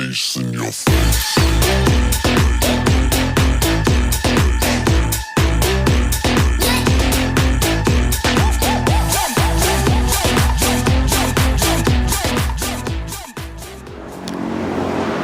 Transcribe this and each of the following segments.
face in your face.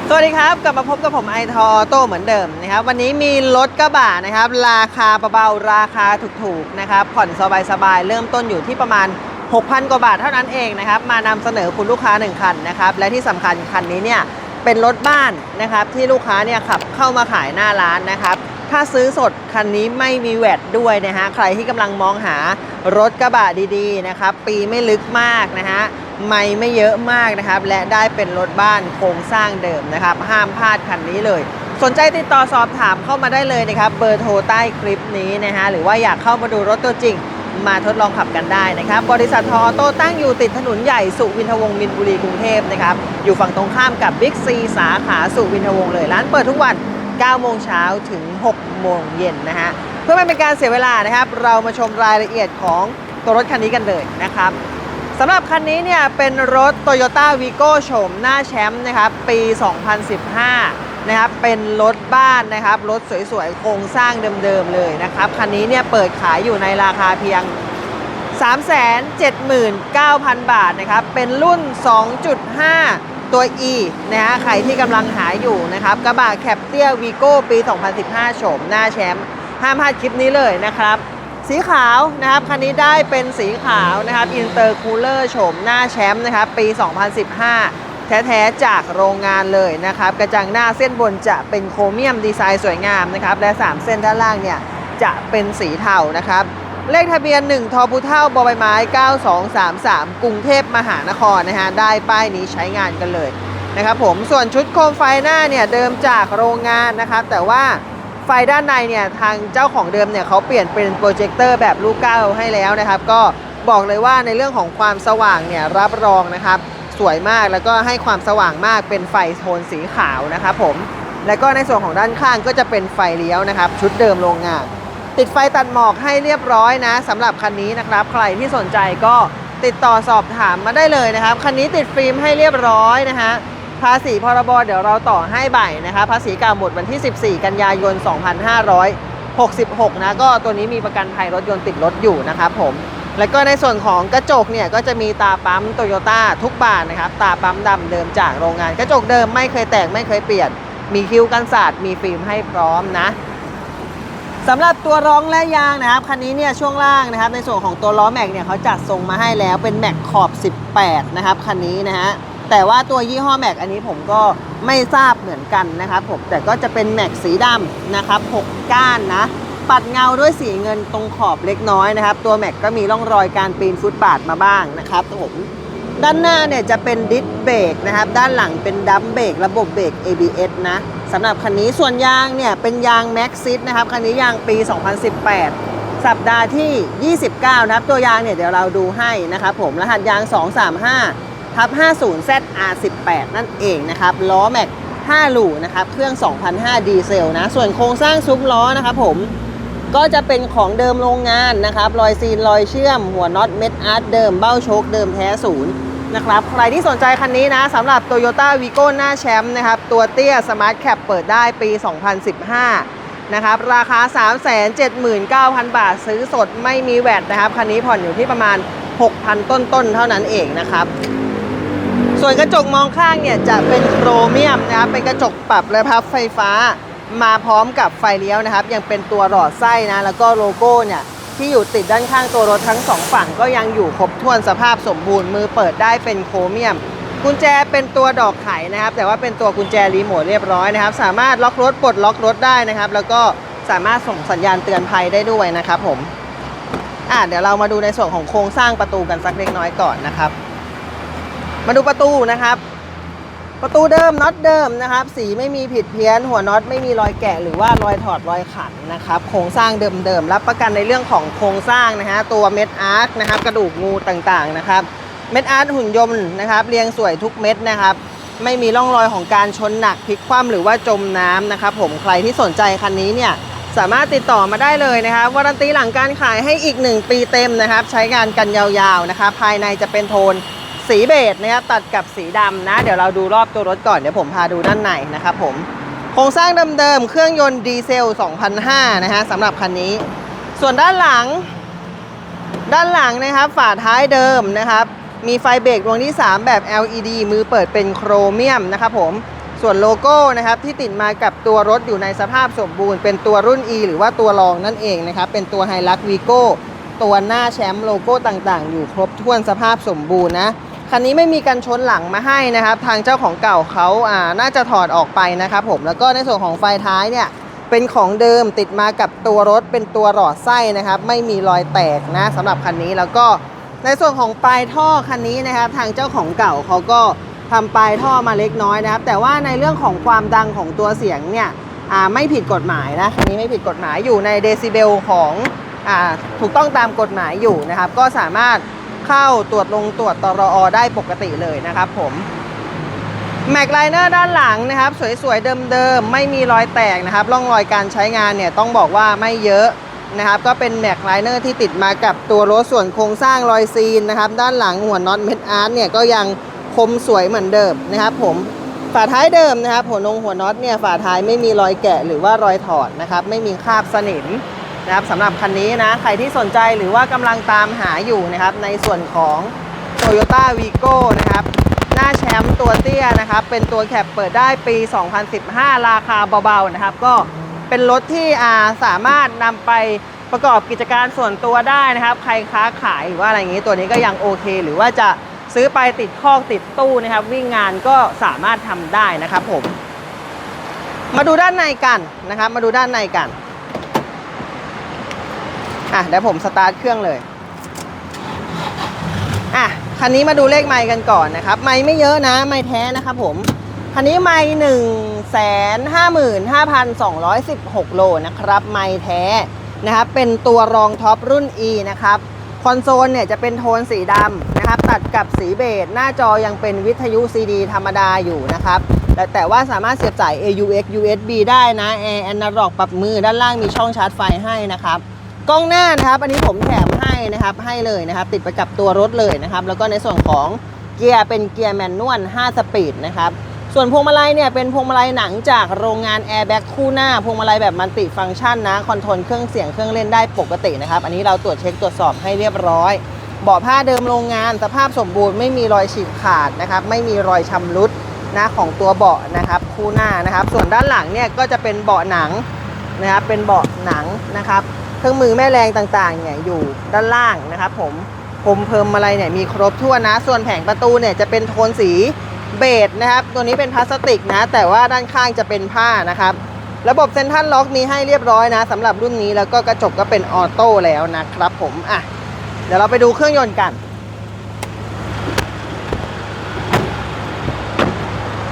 สวัสดีครับ กลับมาพบกับผมไอทอโต้เหมือนเดิมนะครับ วันนี้มีรถกระบะนะครับ ราคาเบาๆราคาถูกๆนะครับ ผ่อนสบายๆ เริ่มต้นอยู่ที่ประมาณ 6,000 กว่าบาทเท่านั้นเองนะครับ มานำเสนอคุณลูกค้า 1 คันนะครับ และที่สำคัญคันนี้เนี่ย เป็นรถบ้านนะครับที่ลูกค้าเนี่ยขับเข้ามาขายหน้าร้านนะครับถ้าซื้อสดคันนี้ไม่มีแวดด้วยนะฮะใครที่กำลังมองหารถกระบะดีๆนะครับปีไม่ลึกมากนะฮะไม่ไม่เยอะมากนะครับ และได้เป็นรถบ้านโครงสร้างเดิมนะครับ ห้ามพลาดคันนี้เลย สนใจติดต่อสอบถามเข้ามาได้เลยนะครับ เบอร์โทรใต้คลิปนี้นะฮะหรือว่าอยากเข้ามาดูรถตัวจริง มาทดลองขับกันได้นะครับ บริษัททออโต้ตั้งอยู่ติดถนนใหญ่สุวินทวงศ์มินบุรีกรุงเทพนะครับ อยู่ฝั่งตรงข้ามกับบิ๊กซีสาขาสุวินทวงศ์เลย ร้านเปิดทุกวัน 9 โมงเช้าถึง 6 โมงเย็นนะฮะ เพื่อไม่เป็นการเสียเวลานะครับ เรามาชมรายละเอียดของตัวรถคันนี้กันเลยนะครับสำหรับคันนี้เนี่ยเป็นรถ Toyota Vigo โฉมหน้าแชมป์นะครับปี 2015 นะครับเป็นรถบ้านนะครับรถสวยๆโครงสร้างเดิมๆเลยนะครับคันนี้เนี่ยเปิดขายอยู่ในราคาเพียง 379,000 บาทนะครับเป็นรุ่น 2.5 ตัว E นะฮะใครที่กำลังหาอยู่นะครับกระบะแคปเตียวีโก้ปี 2015 โฉมหน้าแชมป์ห้ามพลาดคลิปนี้เลยนะครับสีขาวนะครับคันนี้ได้เป็นสีขาวนะครับอินเตอร์คูลเลอร์โฉมหน้าแชมป์นะครับปี 2015 แท้ๆจากโรงงานเลยนะครับ กระจังหน้าเส้นบนจะเป็นโครเมียมดีไซน์สวยงามนะครับ และ 3 เส้นด้านล่างเนี่ยจะเป็นสีเทานะครับ เลขทะเบียน 1 ทอพุเท่าบอใบไม้ 9233 กรุงเทพมหานครนะฮะได้ป้ายนี้ใช้งานกันเลยนะครับผมส่วนชุดโคมไฟหน้าเนี่ยเดิมจากโรงงานนะครับ แต่ว่าไฟด้านในเนี่ยทางเจ้าของเดิมเนี่ยเขาเปลี่ยนเป็นโปรเจคเตอร์แบบลูกเก้าให้แล้วนะครับ ก็บอกเลยว่าในเรื่องของความสว่างเนี่ยรับรองนะครับ สวยมากแล้วก็ให้ความสว่างมากเป็นไฟโทนสีขาวนะครับผมแล้วก็ในส่วนของด้านข้างก็จะเป็นไฟเลี้ยวนะครับ ชุดเดิมโรงงาน ติดไฟตัดหมอกให้เรียบร้อยนะสำหรับคันนี้นะครับ ใครที่สนใจก็ติดต่อสอบถามมาได้เลยนะครับ คันนี้ติดฟิล์มให้เรียบร้อยนะฮะภาษีพรบเดี๋ยวเราต่อให้ใบนะครับภาษีเก่าหมดวันที่ 14 กันยายน 2566 นะ ก็ตัวนี้มีประกันภัยรถยนต์ติดรถอยู่นะครับผม แล้วก็ในส่วนของกระจกเนี่ยก็จะมีตาปั๊มโตโยต้าทุกบานนะครับ ตาปั๊มดำเดิมจากโรงงาน กระจกเดิมไม่เคยแตกไม่เคยเปลี่ยน มีคิ้วกันสาดมีฟิล์มให้พร้อมนะสำหรับตัวรองและยางนะครับคันนี้เนี่ยช่วงล่างนะครับ ในส่วนของตัวล้อแม็กเนี่ยเขาจัดทรงมาให้แล้วเป็นแม็กขอบ 18 นะครับคันนี้นะฮะแต่ว่าตัวยี่ห้อแม็กอันนี้ผมก็ไม่ทราบเหมือนกันนะครับผมแต่ก็จะเป็นแม็กสีดำนะครับ 6 ก้านนะ ปัดเงาด้วยสีเงินตรงขอบเล็กน้อยนะครับ ตัวแม็กก็มีร่องรอยการปีนฟุตบาทมาบ้างนะครับผมด้านหน้าเนี่ยจะเป็นดิสเบรกนะครับ ด้านหลังเป็นดัมเบรกระบบเบรก ABS นะสำหรับคันนี้ส่วนยางเนี่ยเป็นยาง Max ซินะครับ คันนี้ยางปี 2018 สัปดาห์ที่ 29 นะครับ ตัวยางเนี่ยเดี๋ยวเราดูให้นะครับผมรหัสยาง 235ทับ 50ZR18 นั่นเองนะครับ ล้อแม็ก5หลูนะครับ เครื่อง 2005 ดีเซลนะ ส่วนโครงสร้างซุ้มล้อนะครับผม ก็จะเป็นของเดิมโรงงานนะครับ รอยซีนรอยเชื่อม หัวน็อตเม็ดอาร์ตเดิม เบ้าโชคเดิมแท้ศูนย์นะครับ ใครที่สนใจคันนี้นะสำหรับ Toyota Vigo หน้าแชมป์นะครับ ตัวเตี้ย Smart Cap เปิดได้ปี 2015 นะครับ ราคา 379,000 บาทซื้อสดไม่มีแวดนะครับ คันนี้ผ่อนอยู่ที่ประมาณ 6,000 ต้นๆ เท่านั้นเองนะครับส่วนกระจกมองข้างเนี่ยจะเป็นโครเมียมนะครับเป็นกระจกปรับและพับไฟฟ้า มาพร้อมกับไฟเลี้ยวนะครับ ยังเป็นตัวหลอดไส้นะแล้วก็โลโก้เนี่ยที่อยู่ติดด้านข้างตัวรถทั้งสองฝั่งก็ยังอยู่ครบถ้วนสภาพสมบูรณ์มือเปิดได้เป็นโครเมียม กุญแจเป็นตัวดอกไขนะครับ แต่ว่าเป็นตัวกุญแจรีโมทเรียบร้อยนะครับ สามารถล็อกรถปลดล็อกรถได้นะครับ แล้วก็สามารถส่งสัญญาณเตือนภัยได้ด้วยนะครับผมอะเดี๋ยวเรามาดูในส่วนของโครงสร้างประตูกันสักเล็กน้อยก่อนนะครับ มาดูประตูนะครับ ประตูเดิมน็อตเดิมนะครับ สีไม่มีผิดเพี้ยน หัวน็อตไม่มีรอยแกะหรือว่ารอยถอดรอยขันนะครับ โครงสร้างเดิมๆรับประกันในเรื่องของโครงสร้างนะฮะตัวเม็ดอาร์คนะครับกระดูกงูต่างๆนะครับเม็ดอาร์ตหุ่นยนต์นะครับเรียงสวยทุกเม็ดนะครับ ไม่มีร่องรอยของการชนหนักพลิกคว่ำหรือว่าจมน้ำนะครับ ผมใครที่สนใจคันนี้เนี่ยสามารถติดต่อมาได้เลยนะครับวารันตีหลังการขายให้อีก 1 ปีเต็มนะครับ ใช้งานกันยาวๆนะครับ ภายในจะเป็นโทน สีเบจนะครับตัดกับสีดำนะ เดี๋ยวเราดูรอบตัวรถก่อนเดี๋ยวผมพาดูด้านในนะครับผมโครงสร้างเดิมๆเครื่องยนต์ดีเซล 2005 นะฮะสำหรับคันนี้ ส่วนด้านหลัง ด้านหลังนะครับฝาท้ายเดิมนะครับ มีไฟเบรกดวงที่ 3 แบบ LED มือเปิดเป็นโครเมียมนะครับผมส่วนโลโก้นะครับที่ติดมากับตัวรถอยู่ในสภาพสมบูรณ์ เป็นตัวรุ่น E หรือว่าตัวรองนั่นเองนะครับเป็นตัวไฮลักวีโก้ตัวหน้าแชมป์โลโก้ต่างๆ อยู่ครบถ้วนสภาพสมบูรณ์นะ คันนี้ไม่มีกันชนหลังมาให้นะครับ ทางเจ้าของเก่าเขาอ่าน่าจะถอดออกไปนะครับผมแล้วก็ในส่วนของไฟท้ายเนี่ยเป็นของเดิมติดมากับตัวรถเป็นตัวหลอดไส้นะครับ ไม่มีรอยแตกนะสำหรับคันนี้แล้วก็ในส่วนของปลายท่อคันนี้นะครับ ทางเจ้าของเก่าเขาก็ทำปลายท่อมาเล็กน้อยนะครับ แต่ว่าในเรื่องของความดังของตัวเสียงเนี่ยอ่าไม่ผิดกฎหมายนะคันนี้ไม่ผิดกฎหมายอยู่ในเดซิเบลของอ่าถูกต้องตามกฎหมายอยู่นะครับ ก็สามารถ เข้าตรวจลงตรวจตรอได้ปกติเลยนะครับผมแม็กไลเนอร์ด้านหลังนะครับ สวยๆเดิมๆ ไม่มีรอยแตกนะครับร่องรอยการใช้งานเนี่ยต้องบอกว่าไม่เยอะนะครับ ก็เป็นแม็กไลเนอร์ที่ติดมากับตัวรถส่วนโครงสร้างรอยซีนนะครับ ด้านหลังหัวน็อตเม็ดอาร์ตเนี่ยก็ยังคมสวยเหมือนเดิมนะครับ ผมฝาท้ายเดิมนะครับหัวนงหัวน็อตเนี่ยฝาท้ายไม่มีรอยแกะหรือว่ารอยถอดนะครับ ไม่มีคราบสนิม นะครับสำหรับคันนี้นะใครที่สนใจหรือว่ากำลังตามหาอยู่นะครับ ในส่วนของ Toyota Vigo นะครับ หน้าแชมป์ตัวเตี้ยนะครับ เป็นตัวแคปเปิดได้ปี 2015 ราคาเบาๆนะครับ ก็เป็นรถที่อาสามารถนำไปประกอบกิจการส่วนตัวได้นะครับ ใครค้าขายหรือว่าอะไรอย่างนี้ตัวนี้ก็ยังโอเค หรือว่าจะซื้อไปติดคอกติดตู้นะครับ วิ่งงานก็สามารถทำได้นะครับผม มาดูด้านในกันนะครับ มาดูด้านในกัน อะเดี๋ยวผมสตาร์ทเครื่องเลยอะคันนี้มาดูเลขไมค์กันก่อนนะครับ ไมค์ไม่เยอะนะ ไมค์แท้นะครับผมคันนี้ไมค์หนึ่งแสนห้าหมื่นห้าพันสองร้อยสิบหกโลนะครับ ไมค์แท้นะครับเป็นตัวรองท็อปรุ่น E นะครับคอนโซลเนี่ยจะเป็นโทนสีดำนะครับ ตัดกับสีเบจหน้าจอยังเป็นวิทยุ CD ธรรมดาอยู่นะครับ แต่แต่ว่าสามารถเสียบสาย AUX USB ได้นะแอร์แอนนาล็อกปรับมือด้านล่างมีช่องชาร์จไฟให้นะครับ กล้องหน้านะครับ อันนี้ผมแถมให้นะครับ ให้เลยนะครับ ติดไปกับตัวรถเลยนะครับ แล้วก็ในส่วนของเกียร์เป็นเกียร์แมนนวล 5 สปีดนะครับ ส่วนพวงมาลัยเนี่ยเป็นพวงมาลัยหนังจากโรงงานแอร์แบ็กคู่หน้า พวงมาลัยแบบมัลติฟังก์ชันนะ คอนโทรลเครื่องเสียงเครื่องเล่นได้ปกตินะครับ อันนี้เราตรวจเช็คตรวจสอบให้เรียบร้อย เบาะผ้าเดิมโรงงาน สภาพสมบูรณ์ไม่มีรอยฉีกขาดนะครับ ไม่มีรอยชำรุดนะของตัวเบาะนะครับคู่หน้านะครับ ส่วนด้านหลังเนี่ยก็จะเป็นเบาะหนังนะครับ เป็นเบาะหนังนะครับ เครื่องมือแม่แรงต่างๆเนี่ยอยู่ด้านล่างนะครับผมพรมเพิ่มอะไรเนี่ยมีครบทั่วนะ ส่วนแผงประตูเนี่ยจะเป็นโทนสีเบจนะครับ ตัวนี้เป็นพลาสติกนะ แต่ว่าด้านข้างจะเป็นผ้านะครับ ระบบเซ็นทรัลล็อกมีให้เรียบร้อยนะสำหรับรุ่นนี้แล้วก็กระจกก็เป็นออโต้แล้วนะครับผมอะเดี๋ยวเราไปดูเครื่องยนต์กัน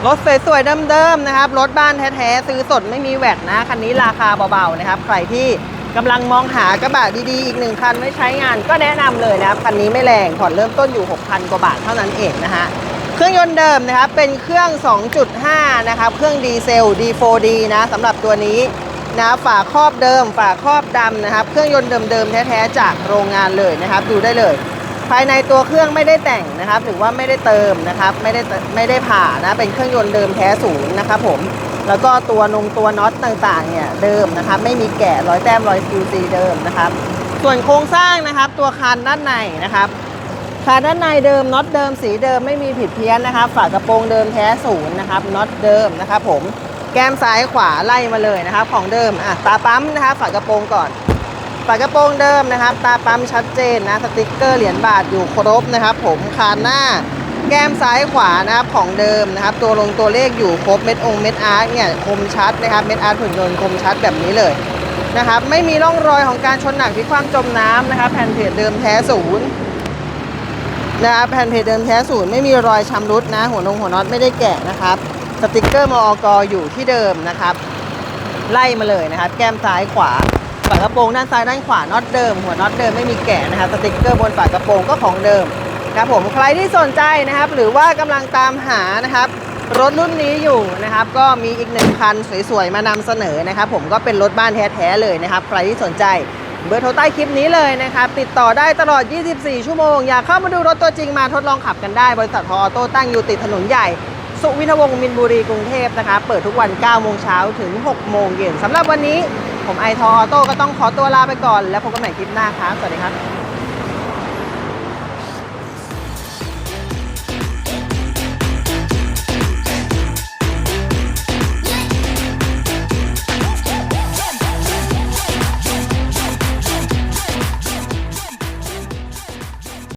รถสวยๆเดิมๆนะครับ รถบ้านแท้ๆซื้อสดไม่มีแวดนะ คันนี้ราคาเบาๆนะครับ ใครที่ กำลังมองหากระบะดีๆ อีกหนึ่งคันไว้ใช้งานก็แนะนำเลยนะครับคันนี้ไม่แรงผ่อนเริ่มต้นอยู่ 6,000 กว่าบาทเท่านั้นเองนะฮะเครื่องยนต์เดิมนะครับเป็นเครื่อง 2.5 นะครับเครื่องดีเซล D4D นะสำหรับตัวนี้นะฝาครอบเดิม ฝาครอบดำนะครับ เครื่องยนต์เดิมๆแท้ๆจากโรงงานเลยนะครับ ดูได้เลย ภายในตัวเครื่องไม่ได้แต่งนะครับ หรือว่าไม่ได้เติมนะครับ ไม่ได้ไม่ได้ผ่านะเป็นเครื่องยนต์เดิมแท้ศูนย์นะครับผม แล้วก็ตัวนงตัวน็อตต่างๆเนี่ยเดิมนะครับไม่มีแกะรอยแต้มรอย QC เดิมนะครับ ส่วนโครงสร้างนะครับ ตัวคานด้านในนะครับคานด้านในเดิมน็อตเดิมสีเดิมไม่มีผิดเพี้ยนนะครับ ฝากระโปรงเดิมแท้ศูนย์นะครับน็อตเดิมนะครับ ผมแก้มซ้ายขวาไล่มาเลยนะครับ ของเดิมอะตาปั๊มนะครับฝากระโปรงก่อนฝากระโปรงเดิมนะครับ ตาปั๊มชัดเจนนะสติกเกอร์เหรียญบาทอยู่ครบนะครับ ผมคานหน้า แก้มซ้ายขวานะครับของเดิมนะครับ ตัวลงตัวเลขอยู่ครบเม็ดองค์เม็ดอาร์ตเนี่ยคมชัดนะครับเม็ดอาร์ตหุ่นยนต์คมชัดแบบนี้เลยนะครับ ไม่มีร่องรอยของการชนหนักที่ความจมน้ำนะครับ แผ่นเพจเดิมแท้ศูนย์นะครับแผ่นเพจเดิมแท้ศูนย์ไม่มีรอยชำรุดนะ หัวนงหัวน็อตไม่ได้แกะนะครับสติกเกอร์มอกอยู่ที่เดิมนะครับ ไล่มาเลยนะครับ แก้มซ้ายขวาฝากระโปรงด้านซ้ายด้านขวาน็อตเดิม หัวน็อตเดิมไม่มีแกะนะครับสติกเกอร์บนฝากระโปรงก็ของเดิม ครับผมใครที่สนใจนะครับ หรือว่ากำลังตามหานะครับ รถรุ่นนี้อยู่นะครับ ก็มีอีกหนึ่งคันสวยๆ มานำเสนอนะครับ ผมก็เป็นรถบ้านแท้ๆเลยนะครับ ใครที่สนใจเบอร์โทรใต้คลิปนี้เลยนะครับ ติดต่อได้ตลอด 24 ชั่วโมง อยากเข้ามาดูรถตัวจริงมาทดลองขับกันได้ บริษัททออโต้ตั้งอยู่ติดถนนใหญ่ สุวินทวงศ์มินบุรีกรุงเทพนะครับเปิดทุกวัน 9 โมงเช้าถึง 6 โมงเย็นสำหรับวันนี้ผมไอทออโต้ก็ต้องขอตัวลาไปก่อน แล้วพบกันใหม่คลิปหน้าครับสวัสดีครับ